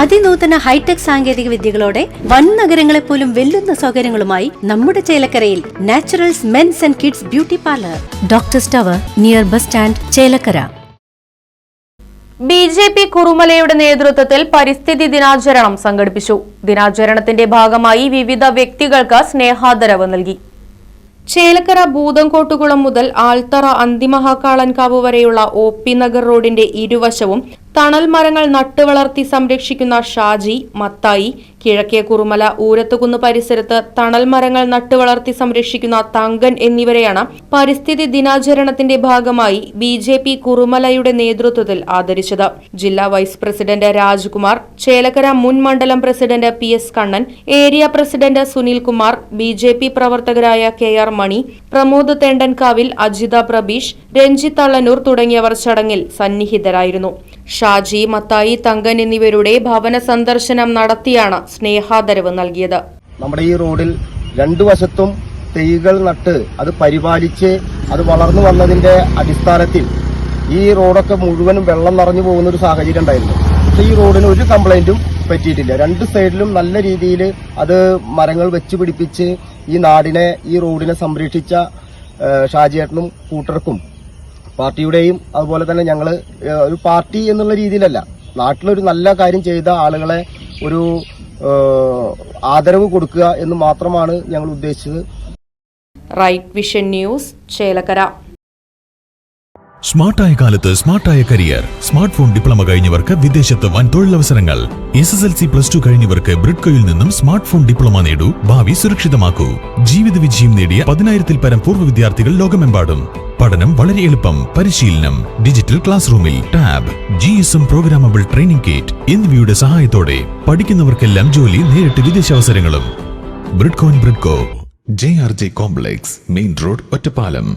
അതിനൂതന hi tech സാങ്കേതിക വിദ്യകളോടെ വൻ നഗരങ്ങളെ പോലും വെല്ലുന്ന സൗകര്യങ്ങളുമായി നമ്മുടെ ചേലക്കരയിൽ naturals men's and kids beauty parlour. Doctor സ്റ്റവർ near bus stand Chelakkara. B J P കുറുമലയുടെ നേതൃത്വത്തിൽ പരിസ്ഥിതി ദിനാചരണം സംഘടിപ്പിച്ചു. ദിനാചരണത്തിന്റെ ഭാഗമായി വിവിധ വ്യക്തികൾക്ക് സ്നേഹാദരവ് നൽകി. ചേലക്കര ഭൂതംകോട്ടുകുളം മുതൽ ആൽത്തറ അന്തിമഹാക്കാളൻകാവ് വരെയുള്ള ഒ പി നഗർ റോഡിന്റെ ഇരുവശവും തണൽ മരങ്ങൾ നട്ടുവളർത്തി സംരക്ഷിക്കുന്ന ഷാജി മത്തായി കിഴക്കേ കുറുമല ഊരത്തുകുന്ന് പരിസരത്ത് തണൽ മരങ്ങൾ നട്ടുവളർത്തി സംരക്ഷിക്കുന്ന തങ്കൻ എന്നിവരെയാണ് പരിസ്ഥിതി ദിനാചരണത്തിന്റെ ഭാഗമായി ബി ജെ പി കുറുമലയുടെ നേതൃത്വത്തിൽ ആദരിച്ചത്. ജില്ലാ വൈസ് പ്രസിഡന്റ് രാജ്കുമാർ ചേലക്കര മുൻ മണ്ഡലം president P S Kannan area president Sunilkumar B J P പ്രവർത്തകരായ കെ ആർ മണി പ്രമോദ് തെണ്ടൻകാവിൽ അജിത പ്രബീഷ് രഞ്ജിത്ത് അള്ളനൂർ തുടങ്ങിയവർ ചടങ്ങിൽ സന്നിഹിതരായിരുന്നു. ഷാജി മത്തായി തങ്കൻ എന്നിവരുടെ ഭവന സന്ദർശനം നടത്തിയാണ് സ്നേഹാദരവ് നൽകിയത്. നമ്മുടെ ഈ റോഡിൽ രണ്ടു വശത്തും തൈകൾ നട്ട് അത് പരിപാലിച്ച് അത് വളർന്നു വന്നതിന്റെ അടിസ്ഥാനത്തിൽ ഈ റോഡൊക്കെ മുഴുവനും വെള്ളം നിറഞ്ഞു പോകുന്ന ഒരു സാഹചര്യം ഉണ്ടായിരുന്നു. പക്ഷെ ഈ റോഡിന് ഒരു കംപ്ലൈന്റും പറ്റിയിട്ടില്ല. രണ്ട് സൈഡിലും നല്ല രീതിയിൽ അത് മരങ്ങൾ വെച്ച് പിടിപ്പിച്ച് ഈ നാടിനെ ഈ റോഡിനെ സംരക്ഷിച്ച ഷാജിയേട്ടനും കൂട്ടർക്കും പാർട്ടിയുടെയും അതുപോലെ തന്നെ ഞങ്ങൾ ഒരു പാർട്ടി എന്നുള്ള രീതിയിലല്ല. നാട്ടിലൊരു നല്ല കാര്യം ചെയ്ത ആളുകളെ ഒരു ആദരവ് കൊടുക്കുക എന്ന് മാത്രമാണ് ഞങ്ങൾ ഉദ്ദേശിച്ചത്. Right vision news Chelakkara. സ്മാർട്ടായ കാലത്ത് സ്മാർട്ടായ കരിയർ. സ്മാർട്ട് ഫോൺ ഡിപ്ലോമ കഴിഞ്ഞവർക്ക് വിദേശത്ത് വൻ തൊഴിലവസരങ്ങൾ. S S L C plus two കഴിഞ്ഞവർക്ക് ബ്രിഡ്കോയിൽ നിന്നും സ്മാർട്ട് ഫോൺ ഡിപ്ലോമ നേടൂ. ഭാവി സുരക്ഷിതമാക്കൂ. ജീവിത വിജയം നേടിയ പതിനായിരത്തിൽ പരം പൂർവ വിദ്യാർത്ഥികൾ ലോകമെമ്പാടും. പഠനം വളരെ എളുപ്പം. പരിശീലനം ഡിജിറ്റൽ ക്ലാസ് റൂമിൽ tab G S M programmable training kit എന്നിവയുടെ സഹായത്തോടെ പഠിക്കുന്നവർക്കെല്ലാം ജോലി നേരിട്ട് വിദേശാവസരങ്ങളും. ബ്രിഡ്കോൻ Bridco. J R J complex main road Ottapalam.